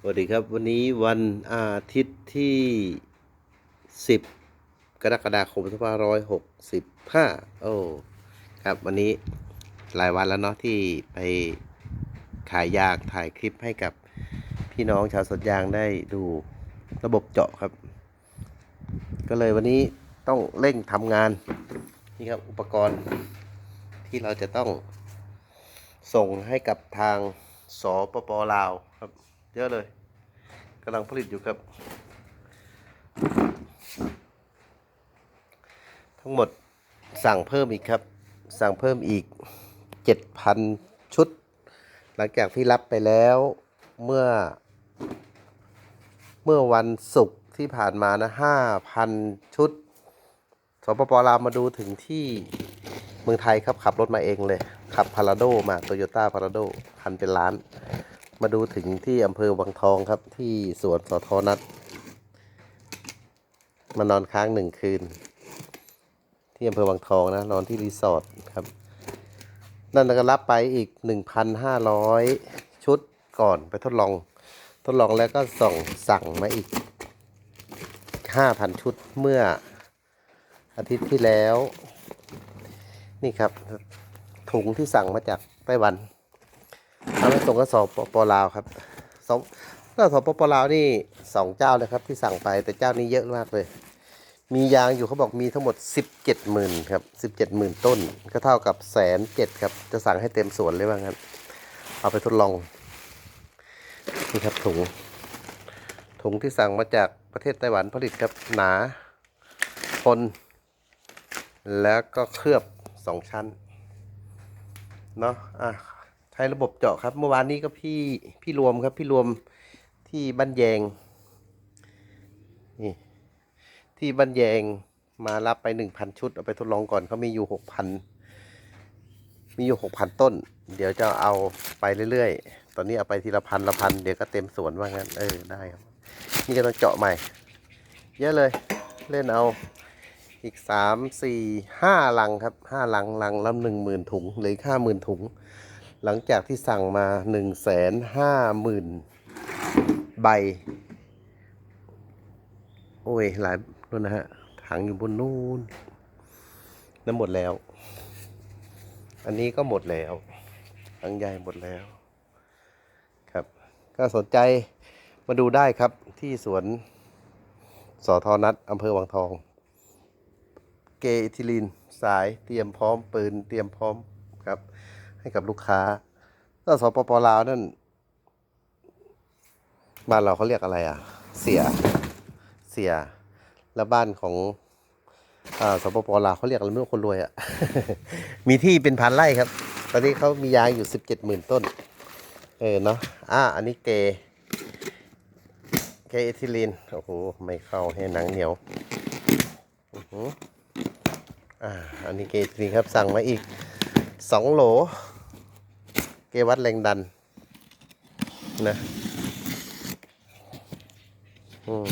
สวัสดีครับวันนี้วันอาทิตย์ที่ 10 กรกฎาคม2565 โอ้ ครับวันนี้หลายวันแล้วเนาะที่ไปขายยางถ่ายคลิปให้กับพี่น้องชาวสวนยางได้ดูระบบเจาะครับ ก็เลยวันนี้ต้องเร่งทำงาน นี่ครับอุปกรณ์ที่เราจะต้องส่งให้กับทางสปปลาวครับ เยอะเลยกำลังผลิตอยู่ครับ ทั้งหมดสั่งเพิ่มอีกครับ สั่งเพิ่มอีก 7,000 ชุด หลังจากที่รับไปแล้วเมื่อ เมื่อวันศุกร์ที่ผ่านมานะ 5,000 ชุดสปปลาวมาดูถึงที่เมืองไทยครับ ขับรถมาเองเลย ขับพาราโดมาโตโยต้าพาราโดคันเป็นล้าน มาดูถึงที่อำเภอวังทองครับ ที่สวนสทนัดมานอนค้างหนึ่งคืน ที่อำเภอวังทองนะ นอนที่รีสอร์ทครับ นั่นก็รับไปอีก 1,500 ชุดก่อนไปทดลอง ทดลองแล้วก็ส่งสั่งมาอีก 5,000 ชุดเมื่ออาทิตย์ที่แล้ว นี่ครับถุงที่สั่งมาจากไต้หวัน ส่งก็สปปลาวครับสองก็สปปลาวนี่สองเจ้าเลยครับที่สั่งไปแต่เจ้านี้เยอะมากเลย มียางอยู่เขาบอกมีทั้งหมดสิบเจ็ดหมื่นครับสิบเจ็ดหมื่นต้น ก็เท่ากับแสนเจ็ดครับ จะสั่งให้เต็มสวนเลยว่างั้น เอาไปทดลองนี่ครับถุง ถุงที่สั่งมาจากประเทศไต้หวันผลิตครับหนาทนแล้วก็เคลือบสองชั้น เนาะอะ ใช้ระบบเจาะครับ เมื่อวานนี้ก็พี่พี่รวมครับ พี่รวมที่บ้านแยงนี่ที่บ้านแยงมารับไปหนึ่งพันชุด เอาไปทดลองก่อนเขามีอยู่หกพันมีอยู่หกพันต้น เดี๋ยวจะเอาไปเรื่อยๆ ตอนนี้เอาไปทีละพันละพันเดี๋ยวก็เต็มสวนว่างั้นเออได้ครับ นี่ก็ต้องเจาะใหม่ เยอะเลยเล่นเอาอีกสามสี่ห้าลังครับห้าลังลังละหนึ่งหมื่นถุงหลือห้าหมื่นถุง หลังจากที่สั่งมาหนึ่งแสนห้าหมื่นใบ โอ้ย หลายนู่นนะฮะ ถังอยู่บนนู่นนั่นหมดแล้ว อันนี้ก็หมดแล้วถังใหญ่หมดแล้ว ครับ ก็สนใจมาดูได้ครับที่สวนสอทอนัดอำเภอวังทอง เกอิทิลิน สายเตรียมพร้อมปืนเตรียมพร้อมครับ ให้กับลูกค้าก็สปปลาวนั่นบ้านเราเขาเรียกอะไรอะ เสีย เสีย แล้วบ้านของอสปปลาวเขาเรียกอะไรไม่รู้คนรวยอะ มีที่เป็นพันไร่ครับ ตอนนี้เขามียางอยู่สิบเจ็ดหมื่นต้น เออเนาะ อ่า อันนี้เกเกเอทิลีน โอ้โห ไม่เข้าให้หนังเหนียวอื้อหืออ่า อันนี้เกเอทิลีนครับ สั่งมาอีกสองโหล เกวัดแรงดันนะอืม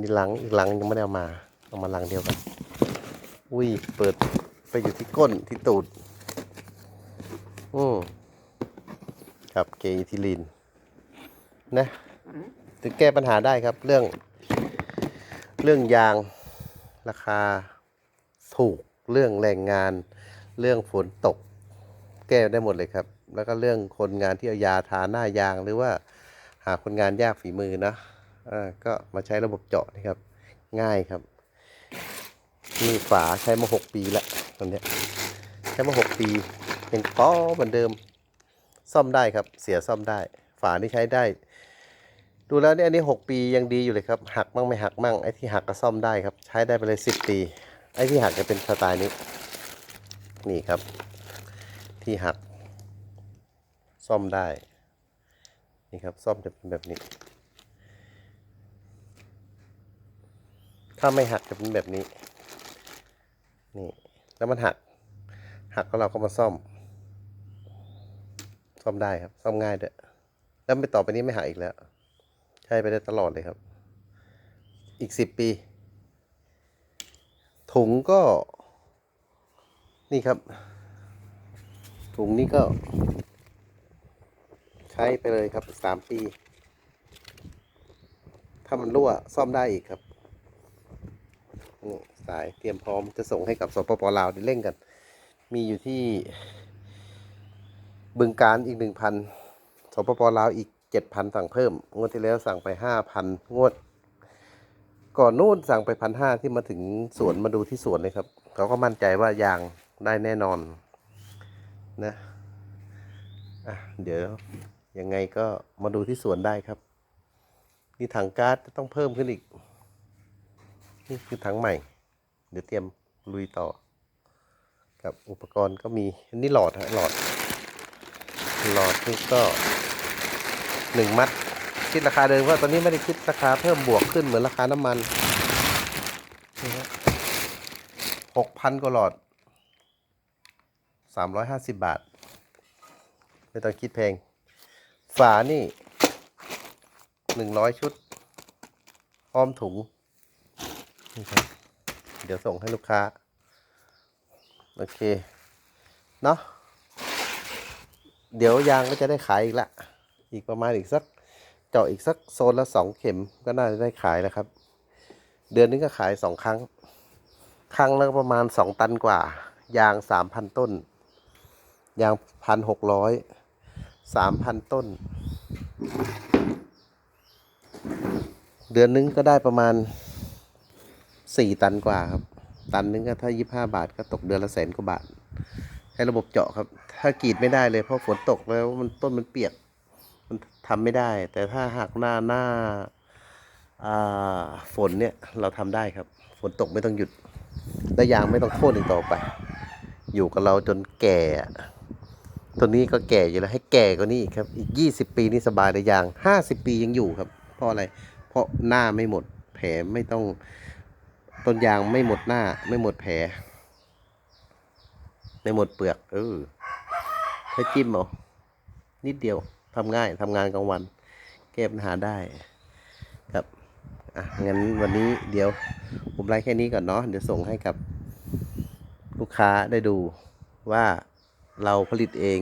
นี่หลังอีกหลังยังไม่ได้เอามา เอามาหลังเดียวกัน อุ้ย เปิดไปอยู่ที่ก้นที่ตูด อืมครับเกอิทิลินนะถึงแก้ปัญหาได้ครับ เรื่อง เรื่องยางราคาถูกเรื่องแรงงาน เรื่องฝนตก ก้ได้หมดเลยครับ แล้วก็เรื่องคนงานที่เอายาทาหน้ายางหรือว่าหาคนงานยากฝีมือนะอ่าก็มาใช้ระบบเจาะนี่ครับ ง่ายครับนี่ฝาใช้มาหกปีแล้วตอนเนี้ยใช้มาหกปียังป้อเหมือนเดิม ซ่อมได้ครับ เสียซ่อมได้ ฝานี่ใช้ได้ ดูแล้วเนี่ยอันนี้หกปียังดีอยู่เลยครับ หักมั่งไม่หักมั่งไอ้ที่หักก็ซ่อมได้ครับ ใช้ได้ไปเลยสิบปี ไอ้ที่หักจะเป็นสไตล์นี้ นี่ครับ ที่หัก ซ่อมได้ นี่ครับ ซ่อมจะเป็นแบบนี้ ถ้าไม่หักจะเป็นแบบนี้ นี่ แล้วมันหัก หักก็เราก็มาซ่อม ซ่อมได้ครับ ซ่อมง่ายด้วยแล้วไม่ต่อไปนี้ไม่หักอีกแล้ว ใช้ไปได้ตลอดเลยครับ อีกสิบปี ถุงก็ นี่ครับ ถุงนี้ก็ ใช้ไปเลยครับสามปี ถ้ามันรั่วซ่อมได้อีกครับนี่สายเตรียมพร้อมจะส่งให้กับสปปลาวด้เร่งกัน มีอยู่ที่บึงการอีกหนึ่งพันสปปลาวอีกเจ็ดพันสั่งเพิ่ม งวดที่แล้วสั่งไปห้าพันงวด ก่อนนู้นสั่งไปพันห้าที่มาถึงสวนมาดูที่สวนเลยครับ เขาก็มั่นใจว่ายางได้แน่นอน นะอะเดี๋ยวยังไงก็มาดูที่สวนได้ครับ นี่ถังก๊าซจะต้องเพิ่มขึ้นอีก นี่คือถังใหม่ เดี๋ยวเตรียมลุยต่อ กับอุปกรณ์ก็มีอันนี้หลอดฮะหลอด หลอดนี่ก็หนึ่งมัดคิดราคาเดิมว่าตอนนี้ไม่ได้คิดราคาเพิ่มบวกขึ้นเหมือนราคาน้ำมันหกพันกว่าหลอด สามร้อยห้าสิบบาท ไม่ต้องคิดแพง ฝานี่หนึ่งร้อยชุดพร้อมถุง เดี๋ยวส่งให้ลูกค้า โอเค เนาะเดี๋ยวยางก็จะได้ขายอีกละ อีกประมาณอีกสัก เจาะอีกสักโซนละสองเข็มก็น่าจะได้ขายแล้วครับ เดือนนึงก็ขายสองครั้ง ครั้งละประมาณสองตันกว่า ยางสามพันต้น ยางพันหกร้อยสามพันต้น เดือนนึงก็ได้ประมาณสี่ตันกว่าครับ ตันนึงก็ถ้ายี่ห้าบาทก็ตกเดือนละแสนกว่าบาทให้ระบบเจาะครับ ถ้ากรีดไม่ได้เลยเพราะฝนตกแล้วมันต้นมันเปียก มันทำไม่ได้ แต่ถ้าหากหน้าหน้าฝนเนี่ยเราทำได้ครับ ฝนตกไม่ต้องหยุดและยางไม่ต้องโค่นอีกต่อไป อยู่กับเราจนแก่ ตัวนี้ก็แก่อยู่แล้วให้แก่กว่านี้ครับ อีกยี่สิบปีนี่สบายเลยยางห้าสิบปียังอยู่ครับ เพราะอะไร เพราะหน้าไม่หมด แผลไม่ต้อง ต้นยางไม่หมดหน้า ไม่หมดแผล ไม่หมดเปลือก เออแค่จิ้มเอนิดเดียวทำง่ายทำงานกลางวัน แก้ปัญหาได้ครับ อะ งั้นวันนี้เดี๋ยวผมไลฟ์แค่นี้ก่อนเนาะ เดี๋ยวส่งให้กับลูกค้าได้ดูว่า เราผลิตเอง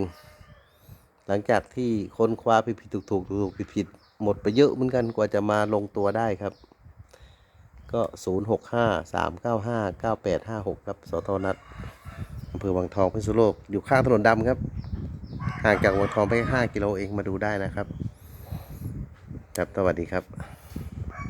หลังจากที่ค้นคว้าผิดผิดถูกถูกถูกถูกผิดผิดหมดไปเยอะเหมือนกันกว่าจะมาลงตัวได้ครับ ก็ 0 6 5 3 9 5 9 8 5 6 ครับสทนัทอำเภอวังทองพิษณุโลก อยู่ข้างถนนดำครับ ห่างจากวังทองไป 5 กิโลเองมาดูได้นะครับ ครับ สวัสดีครับ